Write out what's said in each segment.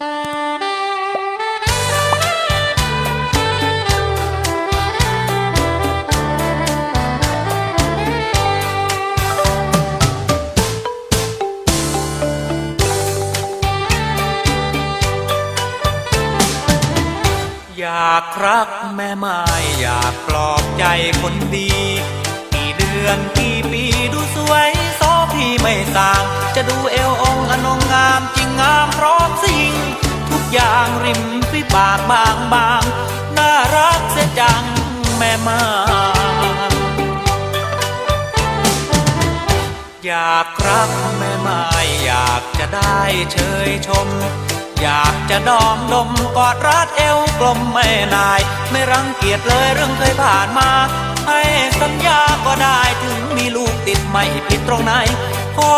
อยากรักแม่ไม้อยากปลอบใจคนดีกี่เดือนกี่ปีดูสวยโซพี่ไม่สางจะดูเอวอ ย่างริมฝีปากบางบางน่ารักเสียจังแม่ม้อยากรักแม่ไม้อยากจะได้เชยชม อยากจะดอมดมกอดรัดเอวกลมไม่นาย ไม่รังเกียจเลยเรื่องเคยผ่านมา ให้สัญญาก็ได้ถึงมีลูกติดไม่ผิดตรงไหนขอ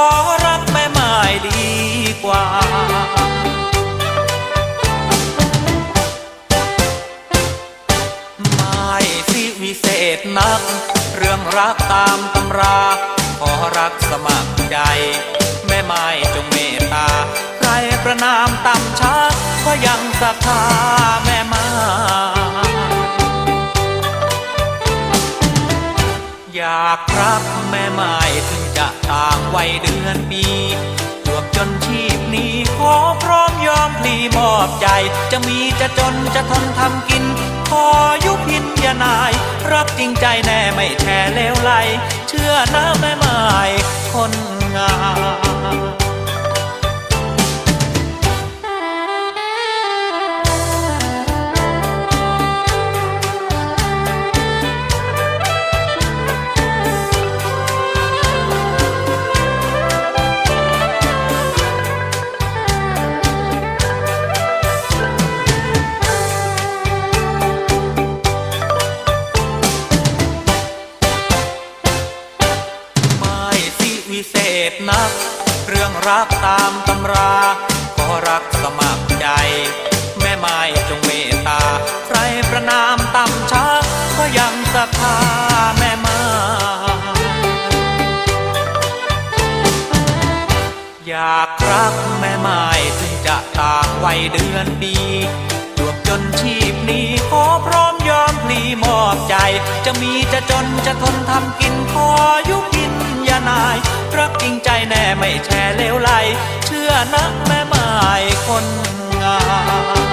ษนัก เรื่องรักตามตำรา ขอรักสมัครใจ แม่ไม้จงเมตตา ใครประนามตำช้าก็ยังศรัทธาแม่ไม้อยากรักแม่ไม้ถึงจะต่างวัยเดือนปีจวบจนชีพนี้ขอพร้อมยอมพลี อบใจ จะมีจะจนจะทนทำกิน พอยุพินยานาย รักจริงใจแน่ไม่แช่เลวไหล เชื่อนะแม่ไม้คนงาม วิเศษนัก เรื่องรักตามตำราก็รักสมัครใจ แม่ไม้จงเมตตา ใครประนามต่ำช้าก็ยังศรัทธาแม่ไม้อยากรักแม่ไม้ถึงจะต่างวัยเดือนปีจวบจนชีพนี้ขอพร้อมยอมพลีมอบใจ จะมีจะจนจะทนทำ จริงใจแน่ไม่แช่เลวไหล เชื่อนะแม่ไม้คนงาม